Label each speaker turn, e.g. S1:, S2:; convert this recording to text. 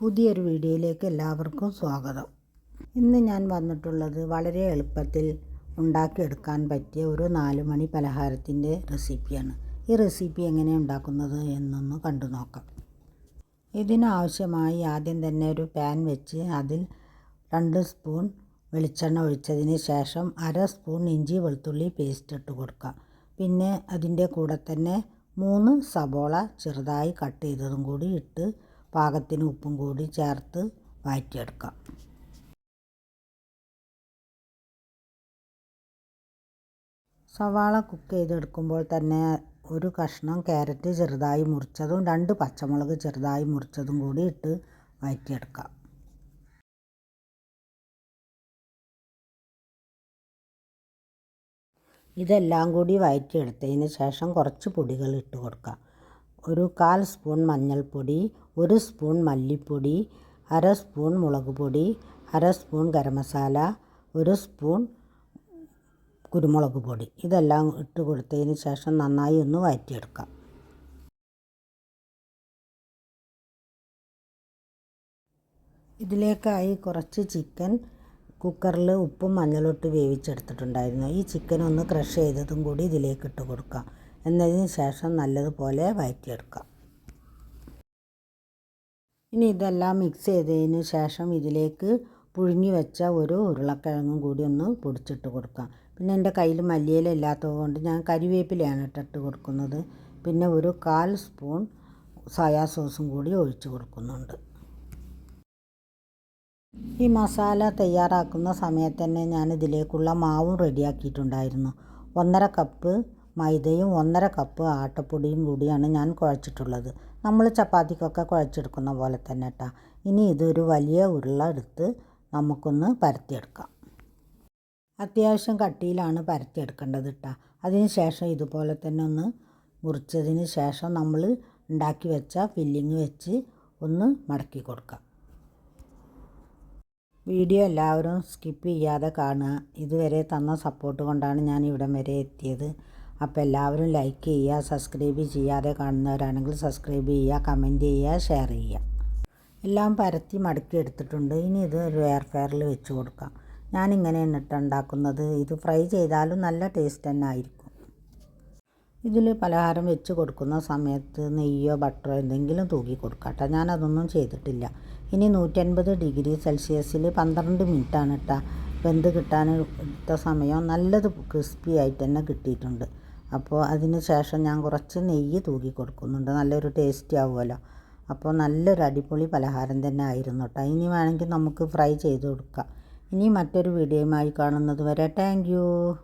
S1: പുതിയൊരു വീഡിയോയിലേക്ക് എല്ലാവർക്കും സ്വാഗതം ഇന്ന് ഞാൻ വന്നിട്ടുള്ളത് വളരെ എളുപ്പത്തിൽ ഉണ്ടാക്കിയെടുക്കാൻ പറ്റിയ ഒരു നാല് മണി പലഹാരത്തിൻ്റെ റെസിപ്പിയാണ് ഈ റെസിപ്പി എങ്ങനെ ഉണ്ടാക്കുന്നത് എന്നൊന്ന് കണ്ടു നോക്കാം ഇതിനാവശ്യമായി ആദ്യം തന്നെ ഒരു പാൻ വെച്ച് അതിൽ രണ്ട് സ്പൂൺ വെളിച്ചെണ്ണ ഒഴിച്ചതിന് ശേഷം അര സ്പൂൺ ഇഞ്ചി വെളുത്തുള്ളി പേസ്റ്റ് ഇട്ട് കൊടുക്കാം പിന്നെ അതിൻ്റെ കൂടെ തന്നെ മൂന്ന് സബോള ചെറുതായി കട്ട് ചെയ്തതും കൂടി ഇട്ട് പാകത്തിന് ഉപ്പും കൂടി ചേർത്ത് വഴറ്റിയെടുക്കാം സവാള കുക്ക് ചെയ്തെടുക്കുമ്പോൾ തന്നെ ഒരു കഷ്ണം ക്യാരറ്റ് ചെറുതായി മുറിച്ചതും രണ്ട് പച്ചമുളക് ചെറുതായി മുറിച്ചതും കൂടി ഇട്ട് വഴറ്റിയെടുക്കാം ഇതെല്ലാം കൂടി വയറ്റിയെടുത്തതിന് ശേഷം കുറച്ച് പൊടികൾ ഇട്ട് കൊടുക്കാം ഒരു കാൽ സ്പൂൺ മഞ്ഞൾപ്പൊടി ഒരു സ്പൂൺ മല്ലിപ്പൊടി അര സ്പൂൺ മുളക് പൊടി അര സ്പൂൺ ഗരം മസാല ഒരു സ്പൂൺ കുരുമുളക് പൊടി ഇതെല്ലാം ഇട്ട് കൊടുത്തതിന് ശേഷം നന്നായി ഒന്ന് വഴറ്റിയെടുക്കാം ഇതിലേക്കായി കുറച്ച് ചിക്കൻ കുക്കറിൽ ഉപ്പും മഞ്ഞളിട്ട് വേവിച്ചെടുത്തിട്ടുണ്ടായിരുന്നു ഈ ചിക്കൻ ഒന്ന് ക്രഷ് ചെയ്തതും കൂടി ഇതിലേക്ക് ഇട്ട് കൊടുക്കാം എന്നതിന് ശേഷം നല്ലതുപോലെ വഴറ്റിയെടുക്കാം ഇനി ഇതെല്ലാം മിക്സ് ചെയ്തതിന് ശേഷം ഇതിലേക്ക് പുഴുങ്ങി വെച്ച ഒരു ഉരുളക്കിഴങ്ങും കൂടി ഒന്ന് പൊടിച്ചിട്ട് കൊടുക്കാം പിന്നെ എൻ്റെ കയ്യിൽ മല്ലിയില ഇല്ലാത്തതുകൊണ്ട് ഞാൻ കരിവേപ്പിലയാണ് ഇട്ടിട്ട് കൊടുക്കുന്നത് പിന്നെ ഒരു കാൽ സ്പൂൺ സോയാ സോസും കൂടി ഒഴിച്ച് കൊടുക്കുന്നുണ്ട് ഈ മസാല തയ്യാറാക്കുന്ന സമയത്ത് തന്നെ ഞാൻ ഇതിലേക്കുള്ള മാവും റെഡിയാക്കിയിട്ടുണ്ടായിരുന്നു ഒന്നര കപ്പ് മൈദയും ഒന്നര കപ്പ് ആട്ടപ്പൊടിയും കൂടിയാണ് ഞാൻ കുഴച്ചിട്ടുള്ളത് നമ്മൾ ചപ്പാത്തിക്കൊക്കെ കുഴച്ചെടുക്കുന്ന പോലെ തന്നെ കേട്ടോ ഇനി ഇതൊരു വലിയ ഉരുള എടുത്ത് നമുക്കൊന്ന് പരത്തിയെടുക്കാം അത്യാവശ്യം കട്ടിയിലാണ് പരത്തിയെടുക്കേണ്ടത് കേട്ടോ അതിന് ശേഷം ഇതുപോലെ തന്നെ ഒന്ന് മുറിച്ചതിന് ശേഷം നമ്മൾ ഉണ്ടാക്കി വെച്ച ഫില്ലിങ് വെച്ച് ഒന്ന് മടക്കി കൊടുക്കാം വീഡിയോ എല്ലാവരും സ്കിപ്പ് ചെയ്യാതെ കാണുക ഇതുവരെ തന്ന സപ്പോർട്ട് കൊണ്ടാണ് ഞാൻ ഇവിടം വരെ എത്തിയത് അപ്പോൾ എല്ലാവരും ലൈക്ക് ചെയ്യുക സബ്സ്ക്രൈബ് ചെയ്യാതെ കാണുന്നവരാണെങ്കിൽ സബ്സ്ക്രൈബ് ചെയ്യുക കമൻറ്റ് ചെയ്യുക ഷെയർ ചെയ്യുക എല്ലാം പരത്തി മടക്കി എടുത്തിട്ടുണ്ട് ഇനി ഇത് ഒരു എയർ ഫെയറിൽ വെച്ച് കൊടുക്കാം ഞാനിങ്ങനെ ഇട്ടുണ്ടാക്കുന്നത് ഇത് ഫ്രൈ ചെയ്താലും നല്ല ടേസ്റ്റ് തന്നെ ആയിരിക്കും ഇതിൽ പലഹാരം വെച്ച് കൊടുക്കുന്ന സമയത്ത് നെയ്യോ ബട്ടറോ എന്തെങ്കിലും തൂക്കി കൊടുക്കട്ടെ ഞാനതൊന്നും ചെയ്തിട്ടില്ല ഇനി നൂറ്റൻപത് ഡിഗ്രി സെൽഷ്യസിൽ പന്ത്രണ്ട് മിനിറ്റാണ് ഇട്ടാ വെന്ത് കിട്ടാൻ എടുത്ത സമയം നല്ലത് ക്രിസ്പി ആയിട്ട് തന്നെ കിട്ടിയിട്ടുണ്ട് അപ്പോൾ അതിന് ശേഷം ഞാൻ കുറച്ച് നെയ്യ് തൂകി കൊടുക്കുന്നുണ്ട് നല്ലൊരു ടേസ്റ്റി ആവുമല്ലോ അപ്പോൾ നല്ലൊരു അടിപൊളി പലഹാരം തന്നെ ആയിരുന്നു കേട്ടോ ഇനി വേണമെങ്കിൽ നമുക്ക് ഫ്രൈ ചെയ്ത് കൊടുക്കാം ഇനി മറ്റൊരു വീഡിയോയുമായി കാണുന്നത് വരെ താങ്ക്